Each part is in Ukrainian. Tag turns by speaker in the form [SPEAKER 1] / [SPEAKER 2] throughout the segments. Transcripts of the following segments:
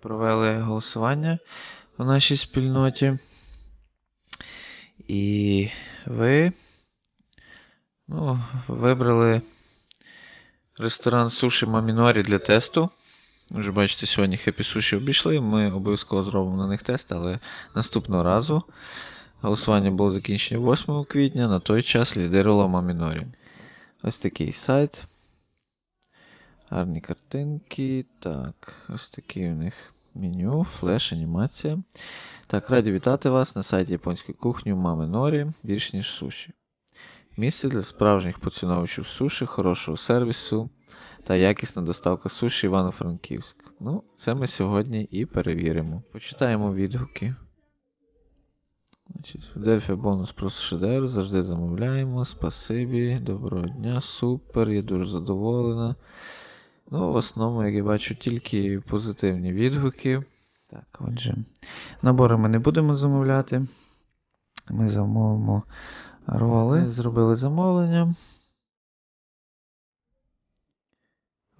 [SPEAKER 1] Провели голосування у нашій спільноті. І ви ну, вибрали ресторан Суші Мамінорі для тесту. Вже бачите, сьогодні Happy Sushi обійшли. Ми обов'язково зробимо на них тест, але наступного разу голосування було закінчено 8 квітня. На той час лідирувала Мамінорі. Ось такий сайт. Гарні картинки. Так, ось такі у них меню, флеш, анімація. Так, раді вітати вас на сайті японської кухні Мами Норі, більш ніж суші. Місце для справжніх поціновувачів суші, хорошого сервісу та якісна доставка суші Івано-Франківськ. Ну, це ми сьогодні і перевіримо. Почитаємо відгуки. Значить, Філадельфія бонус просто шедевр, завжди замовляємо. Спасибі, доброго дня, супер, я дуже задоволена. Ну, в основному, як я бачу, тільки позитивні відгуки. Так, отже, набори ми не будемо замовляти. Ми замовимо роли. Ми зробили замовлення.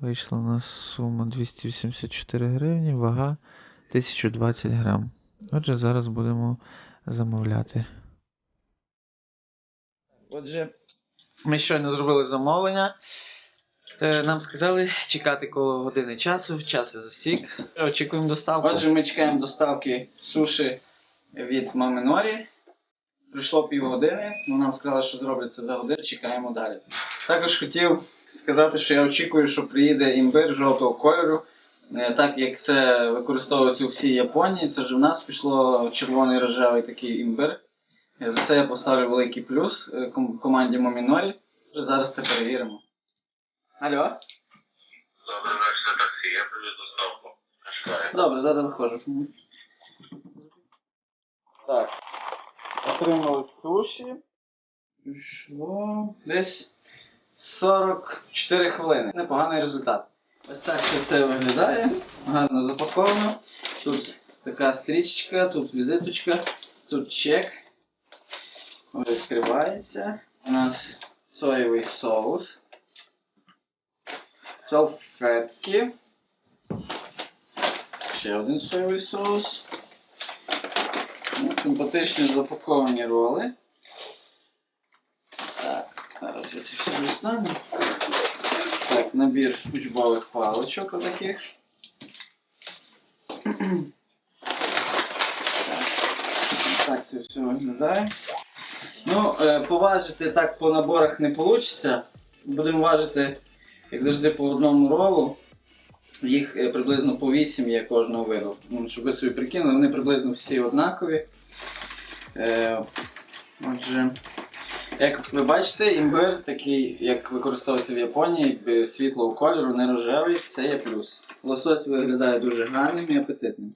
[SPEAKER 1] Вийшла у нас сума 284 гривні, вага 1020 грам. Отже, зараз будемо замовляти. Отже, ми щойно зробили замовлення. Е, Нам сказали чекати коло години часу, час засік. Очікуємо доставку. Отже, ми чекаємо доставки суші від мами Норі. Прийшло півгодини, ну нам сказали, що зроблять це за годину, чекаємо далі. Також хотів сказати, що я очікую, що приїде імбир жовтого кольору. Е, Так як це використовується у всій Японії, це вже в нас пішло червоний рожевий такий імбир. Е, За це я поставлю великий плюс команді Момінорі. Зараз це перевіримо. Алло?
[SPEAKER 2] Добре, значить це таксі, я привіз доставку.
[SPEAKER 1] Добре, зараз виходжу. Так. Отримали суші. Пішло десь 44 хвилини. Непоганий результат. Ось так це все виглядає. Гарно запаковано. Тут така стрічечка, тут візиточка, тут чек. Відкривається. У нас соєвий соус. Салфетки. Ще один соєвий соус. Ну, симпатичні запаковані роли. Так, зараз я це все достану. Так, набір учбових паличок отаких. Так, так це все виглядає. Ну, е, поважити так по наборах не вийде. Будемо важити, як завжди, по одному ролу. Їх е, приблизно по 8 є кожного виду. Щоб ви собі прикинули, вони приблизно всі однакові. Е, отже, як ви бачите, імбир, такий, як використовується в Японії, якби світлого кольору, не рожевий, це є плюс. Лосось виглядає дуже гарним і апетитним.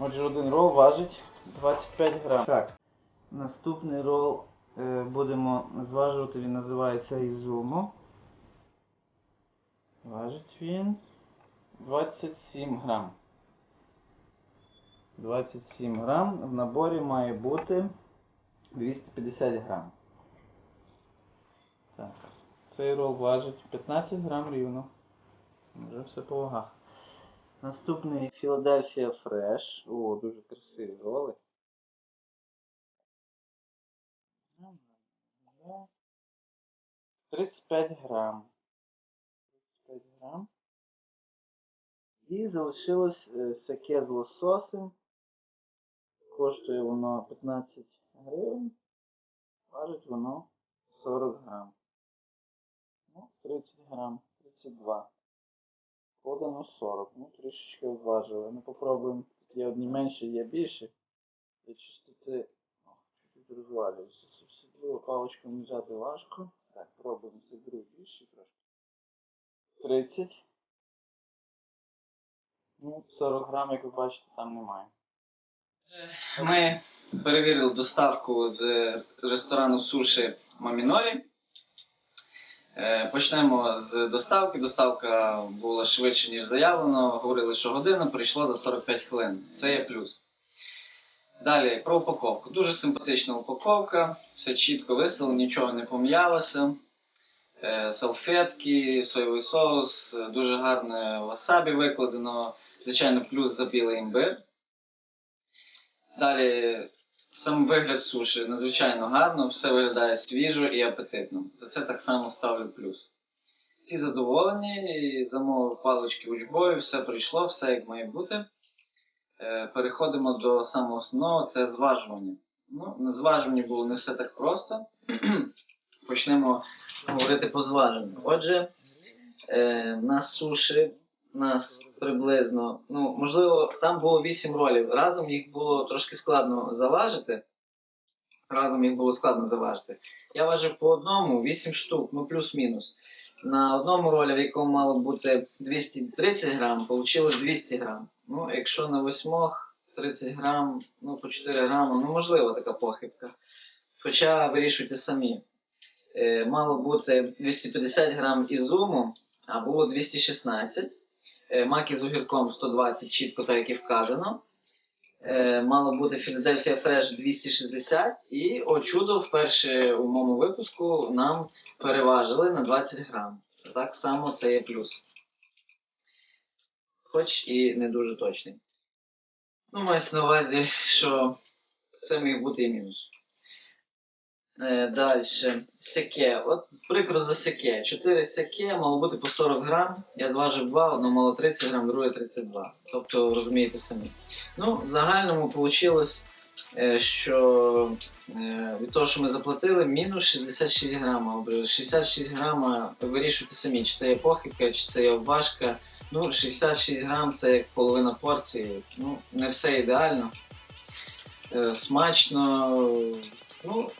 [SPEAKER 1] Отже, один рол важить 25 грам. Так. Наступний рол е, будемо зважувати, він називається Ізумо. Важить він 27 грам. 27 грам. В наборі має бути 250 грам. Так. Цей рол важить 15 грам рівно. Вже все по вагах. Наступний Філадельфія Фреш. О, дуже красиві роли. 35 грам. 35 грам. І залишилось е, саке з лососем. Коштує воно 15 гривень. Важить воно 40 грам. Ну,
[SPEAKER 3] 30 грам, 32. Подано 40. Ну, трішечки обважили. Ну, попробуємо. Тут є одні менші, є більші. Для чистоти. Чуть-чуть розвалюється. Особливо паличком взяти важко. Так, пробуємо цей другий більший трошки. 30. Ну, 40 грам, як ви бачите, там немає.
[SPEAKER 1] Ми перевірили доставку з ресторану суші Мамінорі. Е, Почнемо з доставки. Доставка була швидше, ніж заявлено. Говорили, що година прийшло за 45 хвилин. Це є плюс. Далі про упаковку. Дуже симпатична упаковка, все чітко виставлено, нічого не пом'ялося. Е, Салфетки, соєвий соус, дуже гарне васабі викладено. Звичайно, плюс забілий імбир. Далі сам вигляд суші надзвичайно гарно, все виглядає свіжо і апетитно. За це так само ставлю плюс. Всі задоволені, замовив палички учбою, все прийшло, все як має бути. Е, Переходимо до самого основного, це зважування. Ну, на зважуванні було не все так просто. Почнемо говорити по зваженню. Отже, е, в нас суші, нас приблизно, ну, можливо, там було 8 ролів. Разом їх було трошки складно заважити. Разом їх було складно заважити. Я важив по одному 8 штук, ну плюс-мінус. На одному ролі, в якому мало бути 230 грам, вийшло 200 грам. Ну, якщо на восьмох 30 грам, ну по 4 грами, ну можливо така похибка. Хоча вирішуйте самі. Е, мало бути 250 грам ізуму, а було 216. Е, маки з огірком 120, чітко так як і вказано. Е, мало бути Філадельфія Фреш 260. І, о чудо, вперше у моєму випуску нам переважили на 20 грам. Так само це є плюс. Хоч і не дуже точний. Ну, мається на увазі, що це міг бути і мінус. Е, Далі. Сяке. От прикро за сяке. 4 сяке мало бути по 40 грам. Я зважив 2, одно мало 30 грам, друге 32. Тобто, розумієте самі. Ну, в загальному вийшло, що е, від того, що ми заплатили, мінус 66 грам. 66 грам вирішуйте самі, чи це є похибка, чи це є обважка. Ну, 66 грам це як половина порції. Ну, не все ідеально. Е, Смачно. Ну,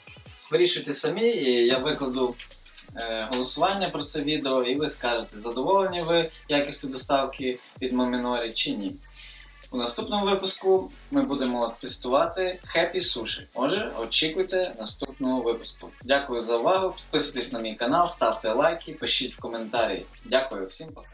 [SPEAKER 1] вирішуйте самі, і я викладу е, голосування про це відео, і ви скажете, задоволені ви якістю доставки від Мамінорі чи ні. У наступному випуску ми будемо тестувати Happy Sushi. Отже, очікуйте наступного випуску. Дякую за увагу. Підписуйтесь на мій канал, ставте лайки, пишіть в коментарі. Дякую всім пока.